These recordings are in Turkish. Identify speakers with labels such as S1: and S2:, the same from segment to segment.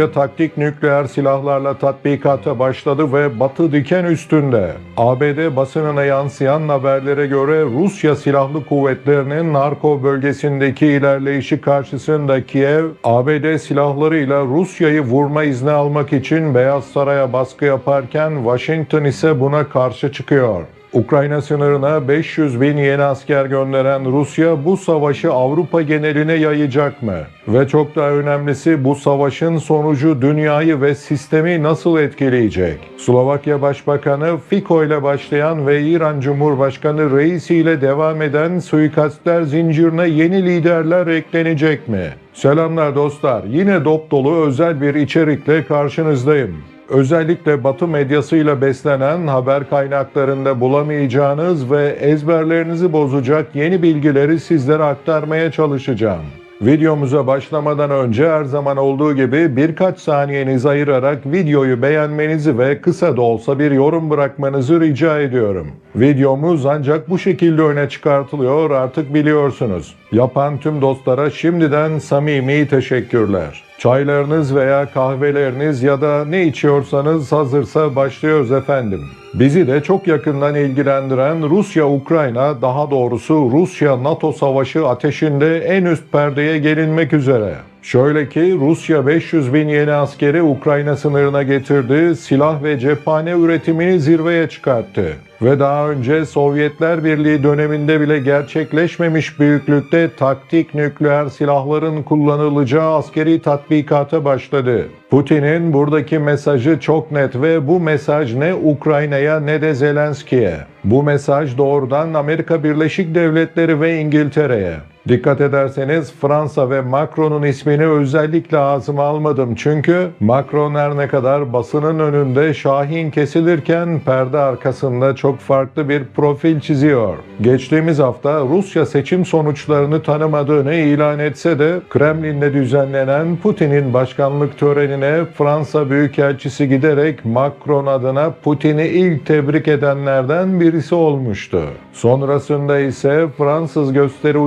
S1: Rusya taktik nükleer silahlarla tatbikata başladı ve Batı diken üstünde. ABD basınına yansıyan haberlere göre Rusya Silahlı Kuvvetleri'nin Narko bölgesindeki ilerleyişi karşısında Kiev, ABD silahlarıyla Rusya'yı vurma izni almak için Beyaz Saray'a baskı yaparken Washington ise buna karşı çıkıyor. Ukrayna sınırına 500 bin yeni asker gönderen Rusya bu savaşı Avrupa geneline yayacak mı? Ve çok daha önemlisi bu savaşın sonucu dünyayı ve sistemi nasıl etkileyecek? Slovakya Başbakanı Fico ile başlayan ve İran Cumhurbaşkanı Reisi ile devam eden suikastler zincirine yeni liderler eklenecek mi? Selamlar dostlar. Yine dop dolu özel bir içerikle karşınızdayım özellikle Batı medyasıyla beslenen haber kaynaklarında bulamayacağınız ve ezberlerinizi bozacak yeni bilgileri sizlere aktarmaya çalışacağım. Videomuza başlamadan önce her zaman olduğu gibi birkaç saniyenizi ayırarak videoyu beğenmenizi ve kısa da olsa bir yorum bırakmanızı rica ediyorum. Videomuz ancak bu şekilde öne çıkartılıyor artık biliyorsunuz. Yapan tüm dostlara şimdiden samimi teşekkürler. Çaylarınız veya kahveleriniz ya da ne içiyorsanız hazırsa başlıyoruz efendim. Bizi de çok yakından ilgilendiren Rusya-Ukrayna, daha doğrusu Rusya-NATO savaşı ateşinde en üst perdeye gelinmek üzere. Şöyle ki Rusya 500 bin yeni askeri Ukrayna sınırına getirdi, silah ve cephane üretimini zirveye çıkarttı. Ve daha önce Sovyetler Birliği döneminde bile gerçekleşmemiş büyüklükte taktik nükleer silahların kullanılacağı askeri tatbikata başladı. Putin'in buradaki mesajı çok net ve bu mesaj ne Ukrayna'ya ne de Zelenski'ye. Bu mesaj doğrudan Amerika Birleşik Devletleri ve İngiltere'ye. Dikkat ederseniz Fransa ve Macron'un ismini özellikle ağzıma almadım çünkü Macron her ne kadar basının önünde şahin kesilirken perde arkasında çok farklı bir profil çiziyor. Geçtiğimiz hafta Rusya seçim sonuçlarını tanımadığını ilan etse de Kremlin'de düzenlenen Putin'in başkanlık törenine Fransa Büyükelçisi giderek Macron adına Putin'i ilk tebrik edenlerden birisi olmuştu. Sonrasında ise Fransız gösteri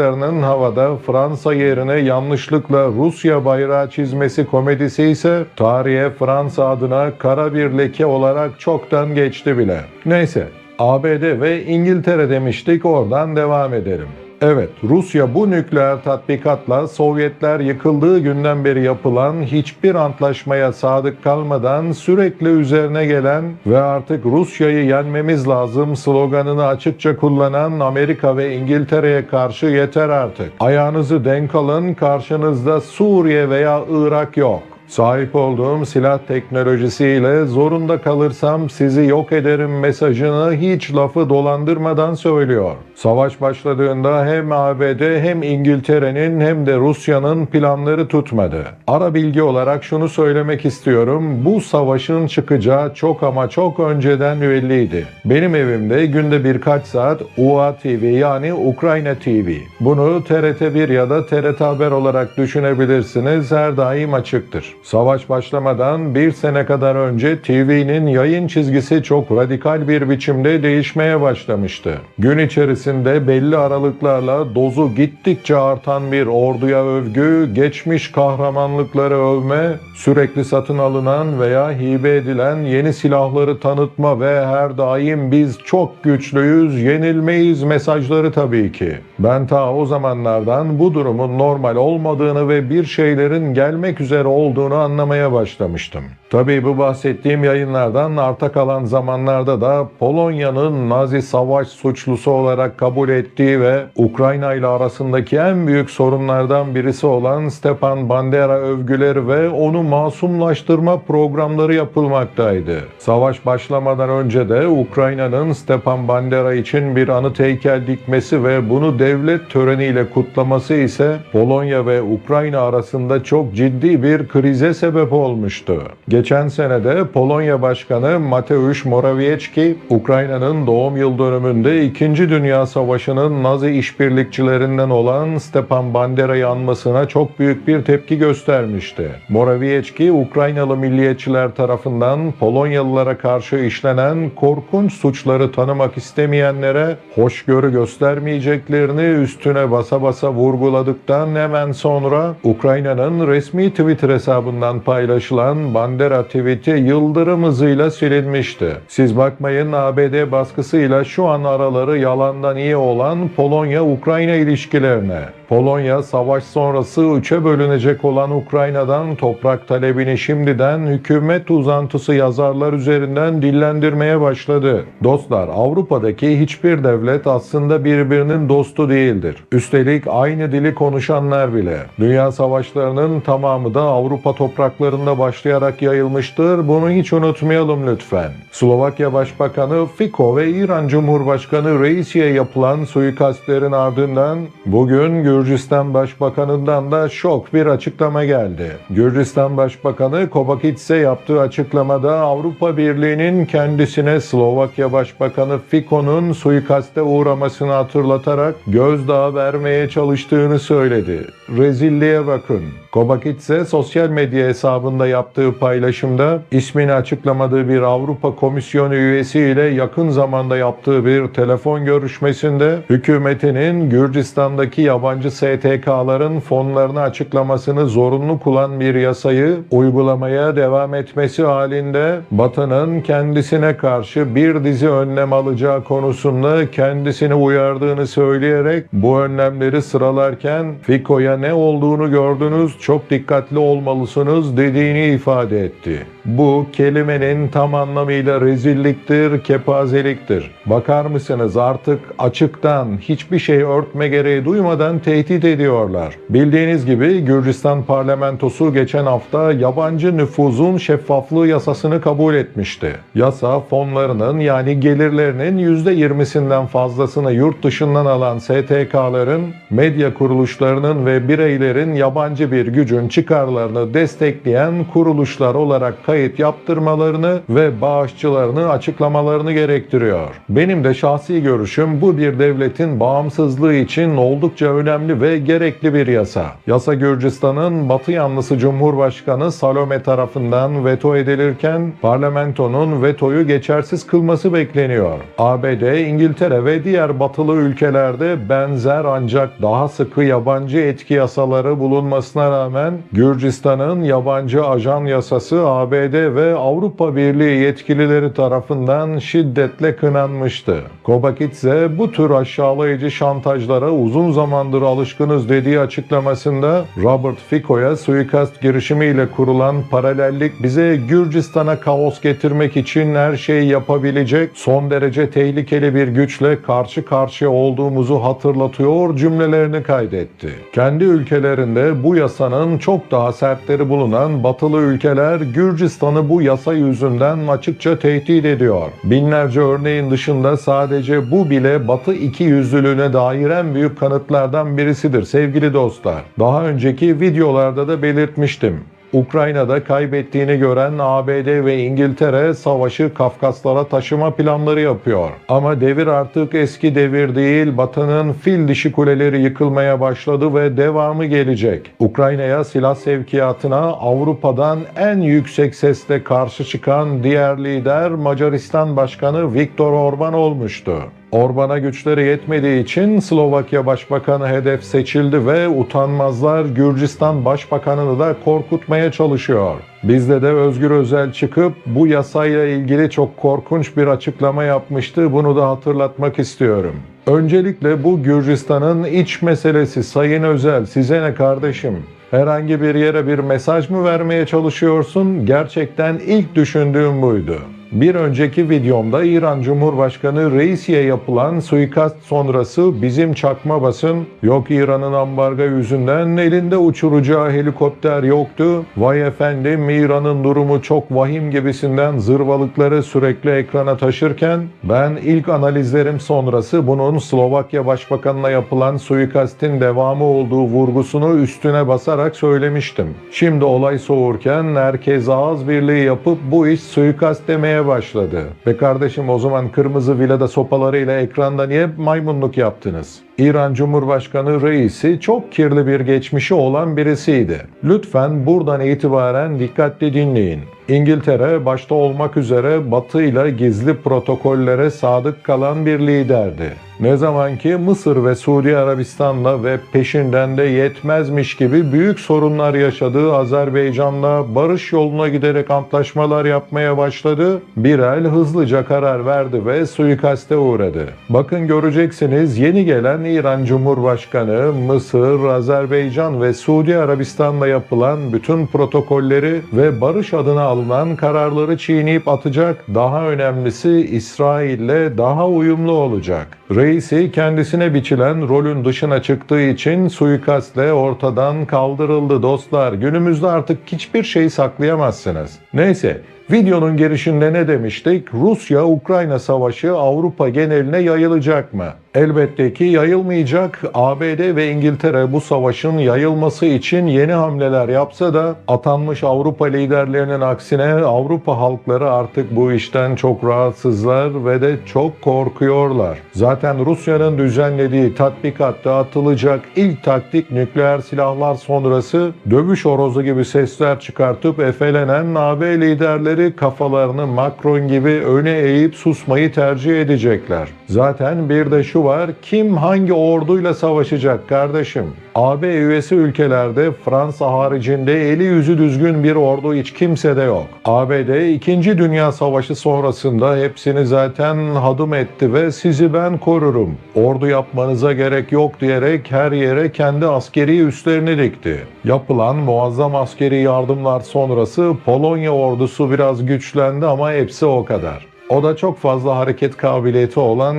S1: uçaklarının havada Fransa yerine yanlışlıkla Rusya bayrağı çizmesi komedisi ise tarihe Fransa adına kara bir leke olarak çoktan geçti bile. Neyse ABD ve İngiltere demiştik oradan devam edelim. Evet, Rusya bu nükleer tatbikatla Sovyetler yıkıldığı günden beri yapılan hiçbir antlaşmaya sadık kalmadan sürekli üzerine gelen ve artık Rusya'yı yenmemiz lazım sloganını açıkça kullanan Amerika ve İngiltere'ye karşı yeter artık. Ayağınızı denk alın, karşınızda Suriye veya Irak yok. Sahip olduğum silah teknolojisiyle zorunda kalırsam sizi yok ederim mesajını hiç lafı dolandırmadan söylüyor. Savaş başladığında hem ABD hem İngiltere'nin hem de Rusya'nın planları tutmadı. Ara bilgi olarak şunu söylemek istiyorum. Bu savaşın çıkacağı çok ama çok önceden belliydi. Benim evimde günde birkaç saat UA TV yani Ukrayna TV. Bunu TRT1 ya da TRT Haber olarak düşünebilirsiniz. Her daim açıktır. Savaş başlamadan bir sene kadar önce TV'nin yayın çizgisi çok radikal bir biçimde değişmeye başlamıştı. Gün içerisinde belli aralıklarla dozu gittikçe artan bir orduya övgü, geçmiş kahramanlıkları övme, sürekli satın alınan veya hibe edilen yeni silahları tanıtma ve her daim biz çok güçlüyüz, yenilmeyiz mesajları tabii ki. Ben ta o zamanlardan bu durumun normal olmadığını ve bir şeylerin gelmek üzere olduğunu anlamaya başlamıştım. Tabii bu bahsettiğim yayınlardan arta kalan zamanlarda da Polonya'nın Nazi savaş suçlusu olarak kabul ettiği ve Ukrayna ile arasındaki en büyük sorunlardan birisi olan Stepan Bandera övgüleri ve onu masumlaştırma programları yapılmaktaydı. Savaş başlamadan önce de Ukrayna'nın Stepan Bandera için bir anıt heykel dikmesi ve bunu devlet töreniyle kutlaması ise Polonya ve Ukrayna arasında çok ciddi bir krize sebep olmuştu. Geçen senede Polonya Başkanı Mateusz Morawiecki, Ukrayna'nın doğum yıl dönümünde 2. Dünya Savaşı'nın Nazi işbirlikçilerinden olan Stepan Bandera'yı anmasına çok büyük bir tepki göstermişti. Morawiecki, Ukraynalı milliyetçiler tarafından Polonyalılara karşı işlenen korkunç suçları tanımak istemeyenlere hoşgörü göstermeyeceklerini üstüne basa basa vurguladıktan hemen sonra Ukrayna'nın resmi Twitter hesabı hesabından paylaşılan Bandera tweet'i yıldırım hızıyla silinmişti. Siz bakmayın ABD baskısıyla şu an araları yalandan iyi olan Polonya-Ukrayna ilişkilerine. Polonya savaş sonrası üçe bölünecek olan Ukrayna'dan toprak talebini şimdiden hükümet uzantısı yazarlar üzerinden dillendirmeye başladı. Dostlar Avrupa'daki hiçbir devlet aslında birbirinin dostu değildir. Üstelik aynı dili konuşanlar bile. Dünya savaşlarının tamamı da Avrupa topraklarında başlayarak yayılmıştır. Bunu hiç unutmayalım lütfen. Slovakya Başbakanı Fico ve İran Cumhurbaşkanı Reisi'ye yapılan suikastlerin ardından bugün Gürcistan Başbakanı'ndan da şok bir açıklama geldi. Gürcistan Başbakanı Kovakitse yaptığı açıklamada Avrupa Birliği'nin kendisine Slovakya Başbakanı Fico'nun suikaste uğramasını hatırlatarak gözdağı vermeye çalıştığını söyledi. Rezilliğe bakın. Kovakitse sosyal medya hesabında yaptığı paylaşımda ismini açıklamadığı bir Avrupa Komisyonu üyesiyle yakın zamanda yaptığı bir telefon görüşmesinde hükümetinin Gürcistan'daki yabancı STK'ların fonlarını açıklamasını zorunlu kılan bir yasayı uygulamaya devam etmesi halinde Batı'nın kendisine karşı bir dizi önlem alacağı konusunda kendisini uyardığını söyleyerek bu önlemleri sıralarken Fico'ya ne olduğunu gördünüz çok dikkatli olmalısınız dediğini ifade etti. Bu kelimenin tam anlamıyla rezilliktir, kepazeliktir. Bakar mısınız artık açıktan hiçbir şey örtme gereği duymadan tehdit ediyorlar. Bildiğiniz gibi Gürcistan parlamentosu geçen hafta yabancı nüfuzun şeffaflığı yasasını kabul etmişti. Yasa fonlarının yani gelirlerinin %20'sinden fazlasını yurt dışından alan STK'ların, medya kuruluşlarının ve bireylerin yabancı bir gücün çıkarlarını destekleyen kuruluşlar olarak kayıt yaptırmalarını ve bağışçılarını açıklamalarını gerektiriyor. Benim de şahsi görüşüm bu bir devletin bağımsızlığı için oldukça önemli ve gerekli bir yasa. Yasa Gürcistan'ın Batı yanlısı Cumhurbaşkanı Salome tarafından veto edilirken parlamentonun vetoyu geçersiz kılması bekleniyor. ABD, İngiltere ve diğer batılı ülkelerde benzer ancak daha sıkı yabancı etki yasaları bulunmasına rağmen Gürcistan'ın yabancı ajan yasası ABD ve Avrupa Birliği yetkilileri tarafından şiddetle kınanmıştı. Kobakitze bu tür aşağılayıcı şantajlara uzun zamandır alışkınız dediği açıklamasında Robert Fico'ya suikast girişimiyle kurulan paralellik bize Gürcistan'a kaos getirmek için her şeyi yapabilecek son derece tehlikeli bir güçle karşı karşıya olduğumuzu hatırlatıyor cümlelerini kaydetti. Kendi ülkelerinde bu yasanın çok daha sertleri bulunan batılı ülkeler Gürcistan'ı bu yasa yüzünden açıkça tehdit ediyor. Binlerce örneğin dışında sadece bu bile batı iki yüzlülüğüne dair en büyük kanıtlardan birisidir sevgili dostlar. Daha önceki videolarda da belirtmiştim. Ukrayna'da kaybettiğini gören ABD ve İngiltere savaşı Kafkaslara taşıma planları yapıyor. Ama devir artık eski devir değil, Batı'nın fil dişi kuleleri yıkılmaya başladı ve devamı gelecek. Ukrayna'ya silah sevkiyatına Avrupa'dan en yüksek sesle karşı çıkan diğer lider Macaristan Başkanı Viktor Orban olmuştu. Orban'a güçleri yetmediği için Slovakya Başbakanı hedef seçildi ve utanmazlar Gürcistan Başbakanını da korkutmaya çalışıyor. Bizde de Özgür Özel çıkıp bu yasayla ilgili çok korkunç bir açıklama yapmıştı. Bunu da hatırlatmak istiyorum. Öncelikle bu Gürcistan'ın iç meselesi Sayın Özel size ne kardeşim? Herhangi bir yere bir mesaj mı vermeye çalışıyorsun? Gerçekten ilk düşündüğüm buydu. Bir önceki videomda İran Cumhurbaşkanı Reisi'ye yapılan suikast sonrası bizim çakma basın yok İran'ın ambargo yüzünden elinde uçuracağı helikopter yoktu. Vay efendim İran'ın durumu çok vahim gibisinden zırvalıkları sürekli ekrana taşırken ben ilk analizlerim sonrası bunun Slovakya Başbakanına yapılan suikastin devamı olduğu vurgusunu üstüne basarak söylemiştim. Şimdi olay soğurken herkes ağız birliği yapıp bu iş suikast demeye başladı. Ve kardeşim o zaman kırmızı vilada sopalarıyla ekranda niye maymunluk yaptınız? İran Cumhurbaşkanı reisi çok kirli bir geçmişi olan birisiydi. Lütfen buradan itibaren dikkatli dinleyin. İngiltere başta olmak üzere Batı ile gizli protokollere sadık kalan bir liderdi. Ne zaman ki Mısır ve Suudi Arabistan'la ve peşinden de yetmezmiş gibi büyük sorunlar yaşadığı Azerbaycan'la barış yoluna giderek antlaşmalar yapmaya başladı, bir el hızlıca karar verdi ve suikaste uğradı. Bakın göreceksiniz yeni gelen İran Cumhurbaşkanı Mısır, Azerbaycan ve Suudi Arabistan'la yapılan bütün protokolleri ve barış adına alınan kararları çiğneyip atacak. Daha önemlisi İsrail'le daha uyumlu olacak. Reisi kendisine biçilen rolün dışına çıktığı için suikastle ortadan kaldırıldı dostlar. Günümüzde artık hiçbir şey saklayamazsınız. Neyse Videonun girişinde ne demiştik? Rusya-Ukrayna savaşı Avrupa geneline yayılacak mı? Elbette ki yayılmayacak. ABD ve İngiltere bu savaşın yayılması için yeni hamleler yapsa da atanmış Avrupa liderlerinin aksine Avrupa halkları artık bu işten çok rahatsızlar ve de çok korkuyorlar. Zaten Rusya'nın düzenlediği tatbikatta atılacak ilk taktik nükleer silahlar sonrası dövüş horozu gibi sesler çıkartıp efelenen AB liderleri kafalarını Macron gibi öne eğip susmayı tercih edecekler. Zaten bir de şu var, kim hangi orduyla savaşacak kardeşim? AB üyesi ülkelerde Fransa haricinde eli yüzü düzgün bir ordu hiç kimsede yok. ABD 2. Dünya Savaşı sonrasında hepsini zaten hadım etti ve sizi ben korurum. Ordu yapmanıza gerek yok diyerek her yere kendi askeri üslerini dikti. Yapılan muazzam askeri yardımlar sonrası Polonya ordusu biraz güçlendi ama hepsi o kadar. O da çok fazla hareket kabiliyeti olan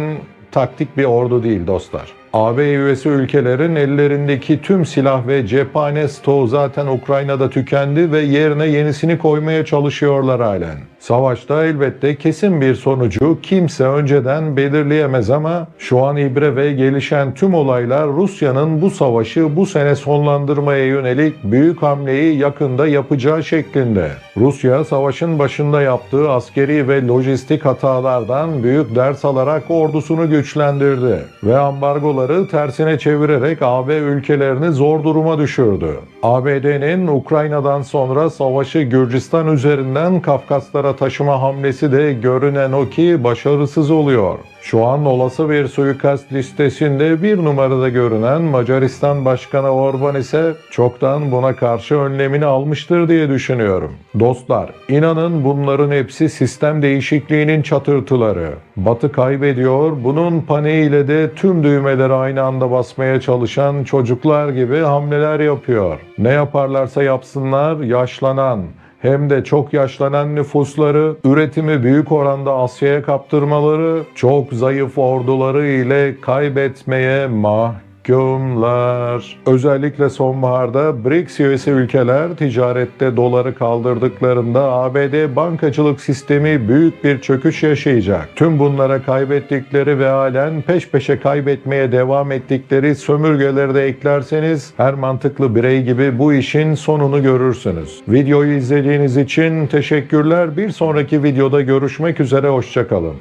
S1: taktik bir ordu değil dostlar. AB üyesi ülkelerin ellerindeki tüm silah ve cephane stoğu zaten Ukrayna'da tükendi ve yerine yenisini koymaya çalışıyorlar halen. Savaşta elbette kesin bir sonucu kimse önceden belirleyemez ama şu an ibre ve gelişen tüm olaylar Rusya'nın bu savaşı bu sene sonlandırmaya yönelik büyük hamleyi yakında yapacağı şeklinde. Rusya savaşın başında yaptığı askeri ve lojistik hatalardan büyük ders alarak ordusunu güçlendirdi ve ambargoları tersine çevirerek AB ülkelerini zor duruma düşürdü. ABD'nin Ukrayna'dan sonra savaşı Gürcistan üzerinden Kafkaslara taşıma hamlesi de görünen o ki başarısız oluyor. Şu an olası bir suikast listesinde bir numarada görünen Macaristan Başkanı Orban ise çoktan buna karşı önlemini almıştır diye düşünüyorum. Dostlar, inanın bunların hepsi sistem değişikliğinin çatırtıları. Batı kaybediyor, bunun paniğiyle de tüm düğmeleri aynı anda basmaya çalışan çocuklar gibi hamleler yapıyor. Ne yaparlarsa yapsınlar, yaşlanan, hem de çok yaşlanan nüfusları, üretimi büyük oranda Asya'ya kaptırmaları, çok zayıf orduları ile kaybetmeye mahkumlar. Özellikle sonbaharda BRICS üyesi ülkeler ticarette doları kaldırdıklarında ABD bankacılık sistemi büyük bir çöküş yaşayacak. Tüm bunlara kaybettikleri ve halen peş peşe kaybetmeye devam ettikleri sömürgeleri de eklerseniz her mantıklı birey gibi bu işin sonunu görürsünüz. Videoyu izlediğiniz için teşekkürler. Bir sonraki videoda görüşmek üzere, hoşçakalın.